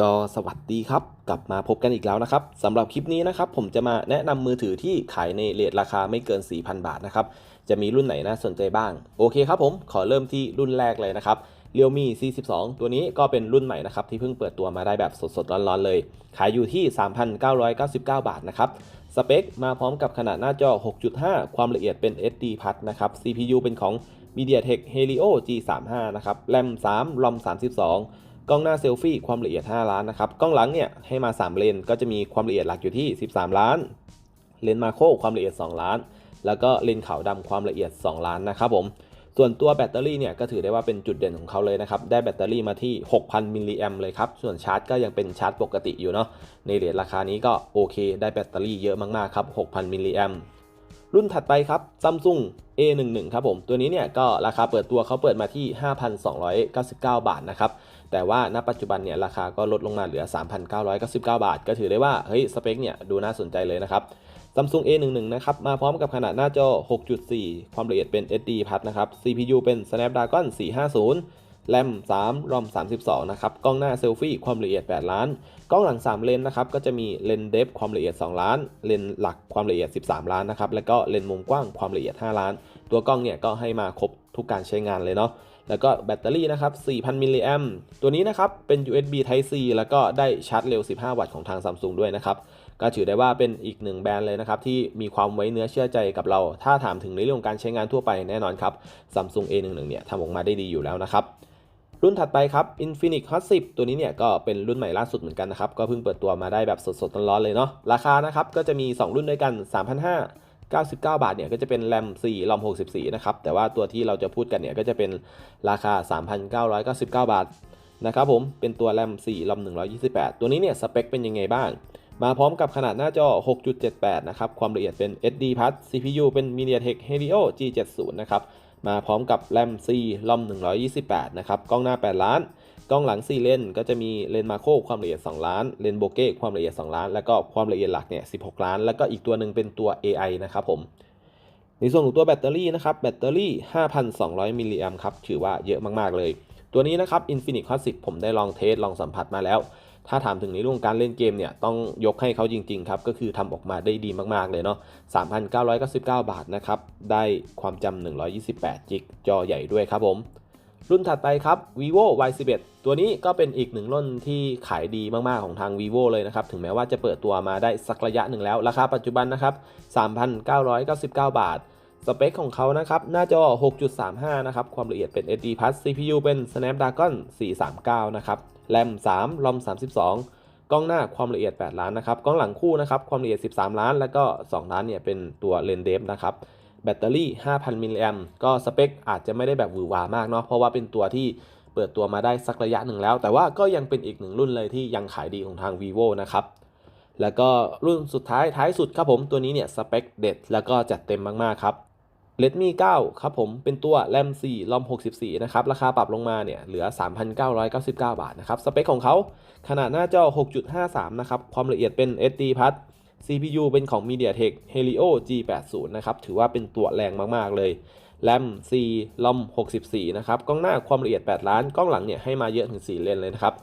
ก็สวัสดีครับ กลับมาพบกันอีกแล้วนะครับสำหรับคลิปนี้นะครับผมจะมาแนะนำมือถือที่ขายในเรทราคาไม่เกิน 4,000 บาทนะครับ จะมีรุ่นไหนน่าสนใจบ้าง โอเคครับผมขอเริ่มที่รุ่นแรกเลยนะครับ Realme C12 ตัวนี้ก็เป็นรุ่นใหม่นะครับที่เพิ่งเปิดตัวมาได้แบบสดๆ ร้อนๆ เลย ขายอยู่ที่ 3,999 บาทนะครับ สเปคมาพร้อมกับขนาดหน้าจอ 6.5 ความละเอียดเป็น SD พัดนะครับ CPU เป็นของ MediaTek Helio G35 นะครับ RAM 3 ROM 32 กล้องหน้าเซลฟี่ความละเอียด 5 ล้านนะครับ กล้องหลังเนี่ยให้มา 3 เลนก็จะมีความละเอียดหลักอยู่ที่ 13 ล้าน เลนส์มาโครความละเอียด 2 ล้าน แล้วก็เลนส์ขาวดำความละเอียด 2 ล้านนะครับผม ส่วนตัวแบตเตอรี่เนี่ยก็ถือได้ว่าเป็นจุดเด่นของเขาเลยนะครับ ได้แบตเตอรี่มาที่ 6,000 มิลลิแอมเลยครับ ส่วนชาร์จก็ยังเป็นชาร์จปกติอยู่เนาะ ในเหรียญราคานี้ก็โอเค ได้แบตเตอรี่เยอะมากๆครับ 6,000 มิลลิแอม รุ่นถัดไปครับ Samsung A11 ครับผม ตัวนี้เนี่ยก็ราคาเปิดตัวเขาเปิดมาที่ 5,299 บาทนะครับ แต่ว่าณปัจจุบันเนี่ยราคาก็ลดลงมาเหลือ 3,999 บาท ก็ถือได้ว่า เฮ้ย สเปคเนี่ยดูน่าสนใจเลยนะครับ Samsung A11 นะครับ มาพร้อมกับขนาดหน้าจอ 6.4 ความละเอียดเป็น SD นะครับ CPU เป็น Snapdragon 450 RAM 3 ROM 32 นะครับ กล้องหน้าเซลฟี่ความละเอียด 8 ล้าน กล้องหลัง 3 เลนนะครับ ก็จะมีเลนเดฟความละเอียด 2 ล้าน เลนหลักความละเอียด 13 ล้านนะครับ แล้วก็เลนมุมกว้างความละเอียด 5 ล้าน ตัวกล้องเนี่ยก็ให้มาครบทุกการใช้งานเลยเนาะ แล้วก็แบตเตอรี่นะครับ 4,000 มิลลิแอมตัวนี้นะครับ เป็น USB Type C แล้วก็ได้ชาร์จเร็ว 15 วัตต์ของทาง Samsung ด้วยนะครับ ก็ถือได้ว่าเป็นอีกหนึ่งแบรนด์เลยนะครับที่มีความไว้เนื้อเชื่อใจกับเรา ถ้าถามถึงในเรื่องของการใช้งานทั่วไปแน่นอนครับ Samsung A11 เนี่ยทำออกมาได้ดีอยู่แล้วนะครับ รุ่นถัดไปครับ Infinix Hot 10 ตัวนี้เนี่ยก็เป็นรุ่นใหม่ล่าสุดเหมือนกันนะครับ ก็เพิ่งเปิดตัวมาได้แบบสดๆร้อนๆเลยเนาะ ราคานะครับก็จะมี 2 รุ่นด้วยกัน 3,500 99 บาทเนี่ยก็จะเป็น RAM 4 ROM 64 นะครับ แต่ว่าตัวที่เราจะพูดกันเนี่ยก็จะเป็นราคา 3,999 บาทนะครับผม เป็นตัว RAM 4 ROM 128 ตัวนี้เนี่ยสเปคเป็นยังไงบ้าง มาพร้อมกับขนาดหน้าจอ 6.78 นะครับ ความละเอียดเป็น SD พัด CPU เป็น MediaTek Helio G70 นะครับ มาพร้อมกับ RAM 4 ROM 128 นะครับ กล้องหน้า 8 ล้าน กล้องหลัง 4 เลนก็จะมีเลนมาโคความละเอียด 2 ล้าน เลนโบเก้ความละเอียด 2 ล้าน แล้วก็ความละเอียดหลักเนี่ย 16 ล้าน แล้วก็อีกตัวหนึ่งเป็นตัว AI นะครับผม ในส่วนของตัวแบตเตอรี่นะครับ แบตเตอรี่ 5,200 มิลลิแอมครับ ถือว่าเยอะมาก ๆ เลย ตัวนี้นะครับ Infinix Hot 10 ผมได้ลองเทส ลองสัมผัสมาแล้ว ถ้าถามถึงในเรื่องการเล่นเกมเนี่ยต้องยกให้เขาจริงๆครับก็คือทำออกมาได้ดีมากๆเลยเนาะ3,999 บาทนะครับได้ความจำ128 จิกจอใหญ่ด้วยครับผม รุ่นถัดไปครับ vivo y11 ตัวนี้ก็เป็นอีกหนึ่งรุ่นที่ขายดีมากๆของทาง vivo เลยนะครับ ถึงแม้ว่าจะเปิดตัวมาได้สักระยะหนึ่งแล้ว ราคาปัจจุบันนะครับ 3,999 บาทสเปคของเขานะครับ หน้าจอ 6.35 นะครับ ความละเอียดเป็น SD Plus CPU เป็น Snapdragon 439 นะครับ RAM 3 ROM 32 กล้องหน้าความละเอียด 8 ล้านนะครับ กล้องหลังคู่นะครับ ความละเอียด 13 ล้าน แล้วก็ 2 ล้านเนี่ยเป็นตัวเลนเดฟนะครับ แบตเตอรี่ 5,000 มิลลิแอมก็สเปคอาจจะไม่ได้แบบหวือหวามากเนาะ เพราะว่าเป็นตัวที่เปิดตัวมาได้สักระยะหนึ่งแล้ว แต่ว่าก็ยังเป็นอีกหนึ่งรุ่นเลยที่ยังขายดีของทาง vivo นะครับแล้วก็รุ่นสุดท้ายท้ายสุดครับผมตัวนี้เนี่ยสเปคเด็ดแล้วก็จัดเต็มมากๆครับ Redmi 9 ครับผมเป็นตัว RAM 4 ROM 64 นะครับ ราคาปรับลงมาเนี่ยเหลือ 3,999 บาทนะครับ สเปคของเขาขนาดหน้าจอ 6.53 นะครับ ความละเอียดเป็น SD พัด CPU เป็นของ MediaTek Helio G80 นะครับ ถือว่าเป็นตัวแรงมากๆเลย RAM 4 ROM 64 นะครับ กล้องหน้าความละเอียด 8 ล้าน กล้องหลังเนี่ยให้มาเยอะถึง 4 เลนเลยนะครับ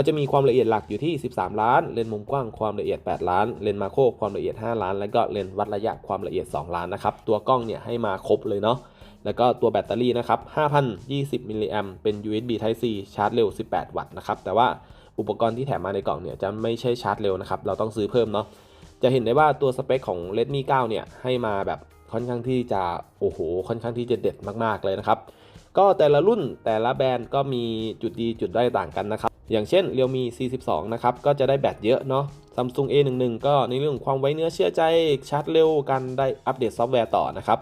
ก็จะมีความละเอียดหลักอยู่ที่ 13 ล้าน เลนส์มุมกว้างความละเอียด 8 ล้าน เลนส์มาโครความละเอียด 5 ล้าน แล้วก็เลนส์วัดระยะความละเอียด 2 ล้านนะครับ ตัวกล้องเนี่ยให้มาครบเลยเนาะ แล้วก็ตัวแบตเตอรี่นะครับ5,020มิลลิแอมเป็น USB Type C ชาร์จเร็ว 18 วัตต์นะครับ แต่ว่าอุปกรณ์ที่แถมมาในกล่องเนี่ยจะไม่ใช่ชาร์จเร็วนะครับ เราต้องซื้อเพิ่มเนาะ จะเห็นได้ว่าตัวสเปคของ Redmi 9 เนี่ยให้มาแบบค่อนข้างที่จะโอ้โห ค่อนข้างที่จะเด็ดมากๆเลยนะครับ ก็แต่ละรุ่นแต่ละแบรนด์ก็มีจุดดีจุดด้อยต่างกันนะครับ อย่างเช่น Realme C12 นะครับ ก็จะได้แบตเยอะเนาะ Samsung A11 ก็ในเรื่องของความไว้เนื้อเชื่อใจชาร์จเร็วการได้อัปเดตซอฟต์แวร์ต่อนะครับ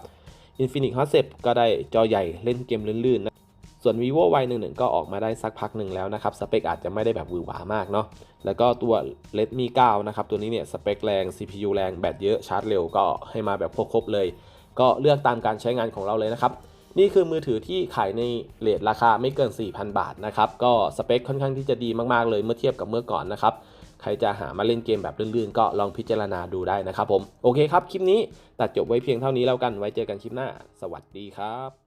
Infinix Hot 10ก็ได้จอใหญ่เล่นเกมลื่นๆนะ ส่วน vivo y11 ก็ออกมาได้สักพักหนึ่งแล้วนะครับ สเปคอาจจะไม่ได้แบบวือหวามากเนาะ แล้วก็ตัว Redmi 9 นะครับ ตัวนี้เนี่ยสเปคแรง CPU แรงแบตเยอะชาร์จเร็วก็ให้มาแบบครบๆเลย ก็เลือกตามการใช้งานของเราเลยนะครับ นี่คือมือถือที่ขายในเรทราคาไม่เกิน 4,000 บาทนะครับ ก็สเปคค่อนข้างที่จะดีมากๆเลยเมื่อเทียบกับเมื่อก่อนนะครับ ใครจะหามาเล่นเกมแบบลื่นๆ ก็ลองพิจารณาดูได้นะครับผม โอเคครับ คลิปนี้ตัดจบไว้เพียงเท่านี้แล้วกัน ไว้เจอกันคลิปหน้า สวัสดีครับ